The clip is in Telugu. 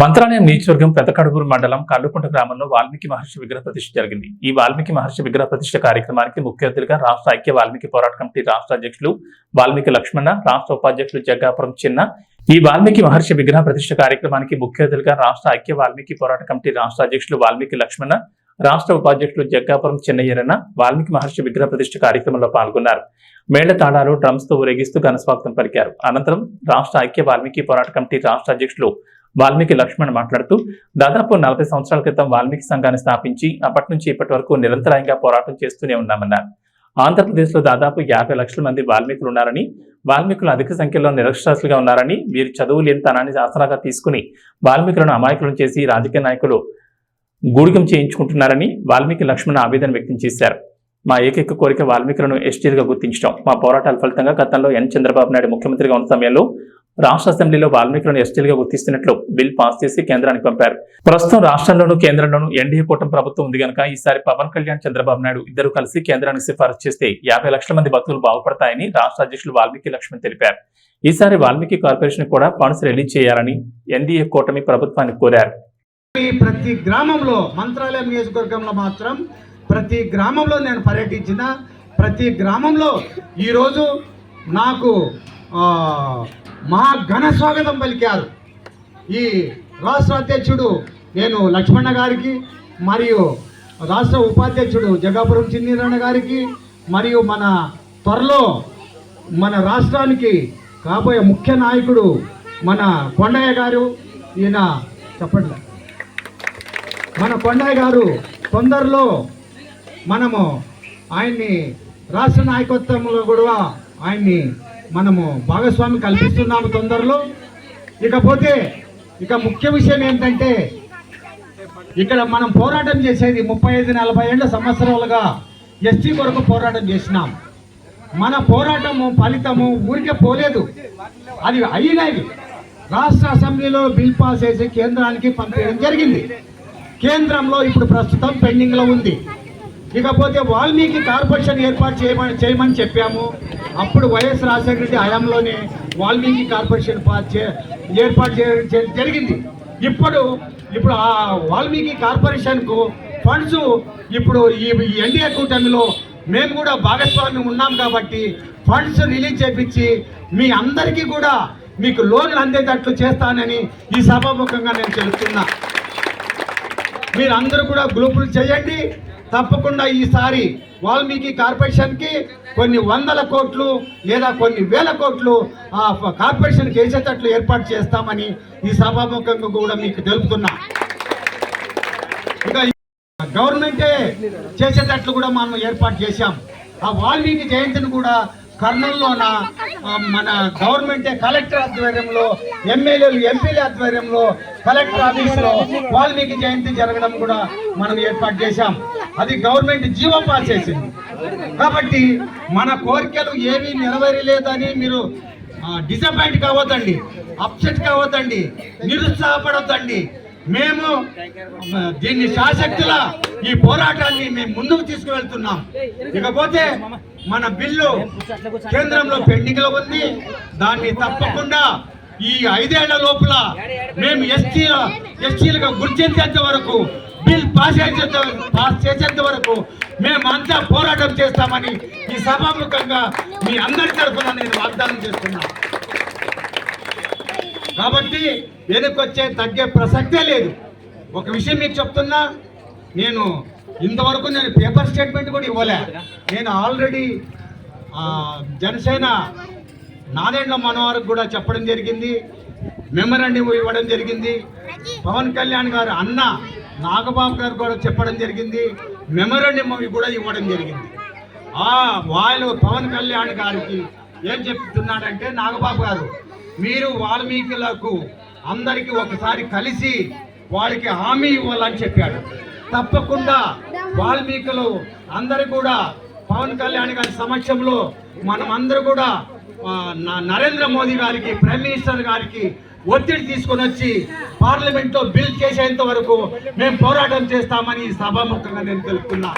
మంత్రాలయం నియోజకవర్గం పెదకడుగురు మండలం కల్లుకుంట గ్రామంలో వాల్మీకి మహర్షి విగ్రహ ప్రతిష్ఠ జరిగింది. ఈ వాల్మీకి మహర్షి విగ్రహ ప్రతిష్ఠ కార్యక్రమానికి ముఖ్య అతిథిగా రాష్ట్ర ఐక్య వాల్మీకి పోరాట కమిటీ రాష్ట్ర అధ్యక్షులు వాల్మీకి లక్ష్మణ రాష్ట్ర ఉపాధ్యక్షులు జగ్గాపురం చిన్న. ఈ వాల్మీకి మహర్షి విగ్రహ ప్రతిష్ఠ కార్యక్రమానికి ముఖ్య అతిథిగా రాష్ట్ర ఐక్య వాల్మీకి పోరాట కమిటీ రాష్ట్ర అధ్యక్షులు వాల్మీకి లక్ష్మణ రాష్ట్ర ఉపాధ్యక్షులు జగ్గాపురం చిన్నయ్యరన్న వాల్మీకి మహర్షి విగ్రహ ప్రతిష్ఠ కార్యక్రమంలో పాల్గొన్నారు. మేళ్ళ తాళాలు డ్రమ్స్తో ఊరేగిస్తూ ఘనస్వాగతం పలికారు. అనంతరం రాష్ట్ర ఐక్య వాల్మీకి పోరాట కమిటీ రాష్ట్ర అధ్యక్షులు వాల్మీకి లక్ష్మణ్ మాట్లాడుతూ దాదాపు నలభై సంవత్సరాల క్రితం వాల్మీకి సంఘాన్ని స్థాపించి అప్పటి నుంచి ఇప్పటి వరకు నిరంతరాయంగా పోరాటం చేస్తూనే ఉన్నామన్నారు. ఆంధ్రప్రదేశ్లో దాదాపు యాభై లక్షల మంది వాల్మీకులు ఉన్నారని వాల్మీకులు అధిక సంఖ్యలో నిరక్షరాస్తులుగా ఉన్నారని వీరు చదువు లేనితనాన్ని ఆసరాగా తీసుకుని వాల్మీకులను అమాయకులను చేసి రాజకీయ నాయకులు గూడికం చేయించుకుంటున్నారని వాల్మీకి లక్ష్మణ్ ఆవేదన వ్యక్తం చేశారు. మా ఏకైక కోరిక వాల్మీకులను ఎస్టీలుగా గుర్తించడం. మా పోరాటాల ఫలితంగా గతంలో ఎన్. చంద్రబాబు నాయుడు ముఖ్యమంత్రిగా ఉన్న సమయంలో రాష్ట్ర అసెంబ్లీలో వాల్మీకులను ఎస్టీలుగా గుర్తిస్తున్నట్లు బిల్ పాస్ చేసి కేంద్రానికి పంపారు. ప్రస్తుతం రాష్ట్రంలోనూ కేంద్రంలోనూ ఎన్డీఏ కూటమి ప్రభుత్వం ఉంది కనుక ఈసారి పవన్ కళ్యాణ్ చంద్రబాబు నాయుడు ఇద్దరు కలిసి కేంద్రానికి సిఫారసు చేస్తే యాభై లక్షల మంది భక్తులు బాగుపడతాయని రాష్ట్ర అధ్యక్షులు వాల్మీకి లక్ష్మణ్ తెలిపారు. ఈసారి వాల్మీకి కార్పొరేషన్ కూడా ఫండ్స్ రిలీజ్ చేయాలని ఎన్డీఏ కూటమి ప్రభుత్వాన్ని కోరారు. ఈ ప్రతి గ్రామంలో మంత్రాలయం నియోజకవర్గంలో మాత్రం ప్రతి గ్రామంలో నేను పర్యటించిన ప్రతి గ్రామంలో ఈరోజు నాకు మా మహా ఘన స్వాగతం పలికారు. ఈ రాష్ట్ర అధ్యక్షుడు నేను లక్ష్మణ గారికి మరియు రాష్ట్ర ఉపాధ్యక్షుడు జగాపురం చిన్నీరణ గారికి మరియు మన త్వరలో మన రాష్ట్రానికి కాబోయే ముఖ్య నాయకుడు మన కొండయ్య గారు. ఈయన చెప్పండి. మన కొండయ్య గారు తొందరలో మనము ఆయన్ని రాష్ట్ర నాయకత్వంలో కూడా ఆయన్ని మనము భాగస్వామి కల్పిస్తున్నాము తొందరలో. ఇకపోతే ఇక ముఖ్య విషయం ఏంటంటే ఇక్కడ మనం పోరాటం చేసేది ముప్పై ఐదు నలభై ఏళ్ళ సంవత్సరాలుగా ఎస్టీ కొరకు పోరాటం చేసినాం. మన పోరాటము ఫలితము ఊరికే పోలేదు. అది అయినవి రాష్ట్ర అసెంబ్లీలో బిల్ పాస్ చేసి కేంద్రానికి పంపించడం జరిగింది. కేంద్రంలో ఇప్పుడు ప్రస్తుతం పెండింగ్లో ఉంది. ఇకపోతే వాల్మీకి కార్పొరేషన్ ఏర్పాటు చేయమని చేయమని చెప్పాము. అప్పుడు వైఎస్ రాజశేఖర రెడ్డి హయాంలోనే వాల్మీకి కార్పొరేషన్ ఏర్పాటు చేయడం జరిగింది. ఇప్పుడు ఇప్పుడు ఆ వాల్మీకి కార్పొరేషన్కు ఫండ్స్ ఇప్పుడు ఈ ఈ ఎన్డీఏ కూటమిలో మేము కూడా భాగస్వామ్యం ఉన్నాం కాబట్టి ఫండ్స్ రిలీజ్ చేపించి మీ అందరికీ కూడా మీకు లోన్లు అందేటట్లు చేస్తానని ఈ సభాముఖంగా నేను చెబుతున్నా మీరు అందరూ కూడా గ్రూపులు చేయండి. తప్పకుండా ఈసారి వాల్మీకి కార్పొరేషన్కి కొన్ని వందల కోట్లు లేదా కొన్ని వేల కోట్లు ఆ కార్పొరేషన్కి వేసేటట్లు ఏర్పాటు చేస్తామని ఈ సభాముఖంగా కూడా మీకు తెలుపుతున్నా. ఇక గవర్నమెంటే చేసేటట్లు కూడా మనం ఏర్పాటు చేశాం. ఆ వాల్మీకి జయంతిని కూడా కర్నూలులోన మన గవర్నమెంటే కలెక్టర్ ఆధ్వర్యంలో ఎమ్మెల్యేలు ఎంపీల ఆధ్వర్యంలో కలెక్టర్ ఆఫీస్లో వాల్మీకి జయంతి జరగడం కూడా మనం ఏర్పాటు చేశాం. అది గవర్నమెంట్ జీవో పాస్ చేసింది. కాబట్టి మన కోరికలు ఏమీ నెరవేరలేదని మీరు డిసప్పాయింట్ కావద్దండి అప్సెట్ కావద్దండి నిరుత్సాహపడొద్దండి. మేము దీన్ని శాశక్తుల ఈ పోరాటాన్ని మేము ముందుకు తీసుకువెళ్తున్నాం. ఇకపోతే మన బిల్లు కేంద్రంలో పెండింగ్లో ఉంది. దాన్ని తప్పకుండా ఈ ఐదేళ్ళ లోపల మేము ఎస్టీ ఎస్టీలుగా గుర్తించేంత వరకు బిల్ పాస్ చేసేంత పాస్ చేసేంత వరకు మేమంతా పోరాటం చేస్తామని ఈ సభాముఖంగా మీ అందరి తరఫున నేను వాగ్దానం చేస్తున్నాను కాబట్టి వెనుకొచ్చే తగ్గే ప్రసక్తే లేదు. ఒక విషయం మీకు చెప్తున్నా నేను ఇంతవరకు నేను పేపర్ స్టేట్మెంట్ కూడా ఇవ్వలే. నేను ఆల్రెడీ జనసేన నాదెండ్ల మనోహర్కి కూడా చెప్పడం జరిగింది. మెమరాండం ఇవ్వడం జరిగింది. పవన్ కళ్యాణ్ గారు అన్న నాగబాబు గారు కూడా చెప్పడం జరిగింది. మెమరాండం కూడా ఇవ్వడం జరిగింది. ఆ వాళ్ళు పవన్ కళ్యాణ్ గారికి ఏం చెప్తున్నాడంటే నాగబాబు గారు మీరు వాల్మీకులకు అందరికీ ఒకసారి కలిసి వాళ్ళకి హామీ ఇవ్వాలని చెప్పాడు. తప్పకుండా వాల్మీకులు అందరు కూడా పవన్ కళ్యాణ్ గారి సమక్షంలో మనం అందరూ కూడా నరేంద్ర మోదీ గారికి ప్రైమ్ మినిస్టర్ గారికి ఒత్తిడి తీసుకొని వచ్చి పార్లమెంట్లో బిల్ చేసేంత వరకు మేము పోరాటం చేస్తామని సభాముఖంగా నేను తెలుపుతున్నా.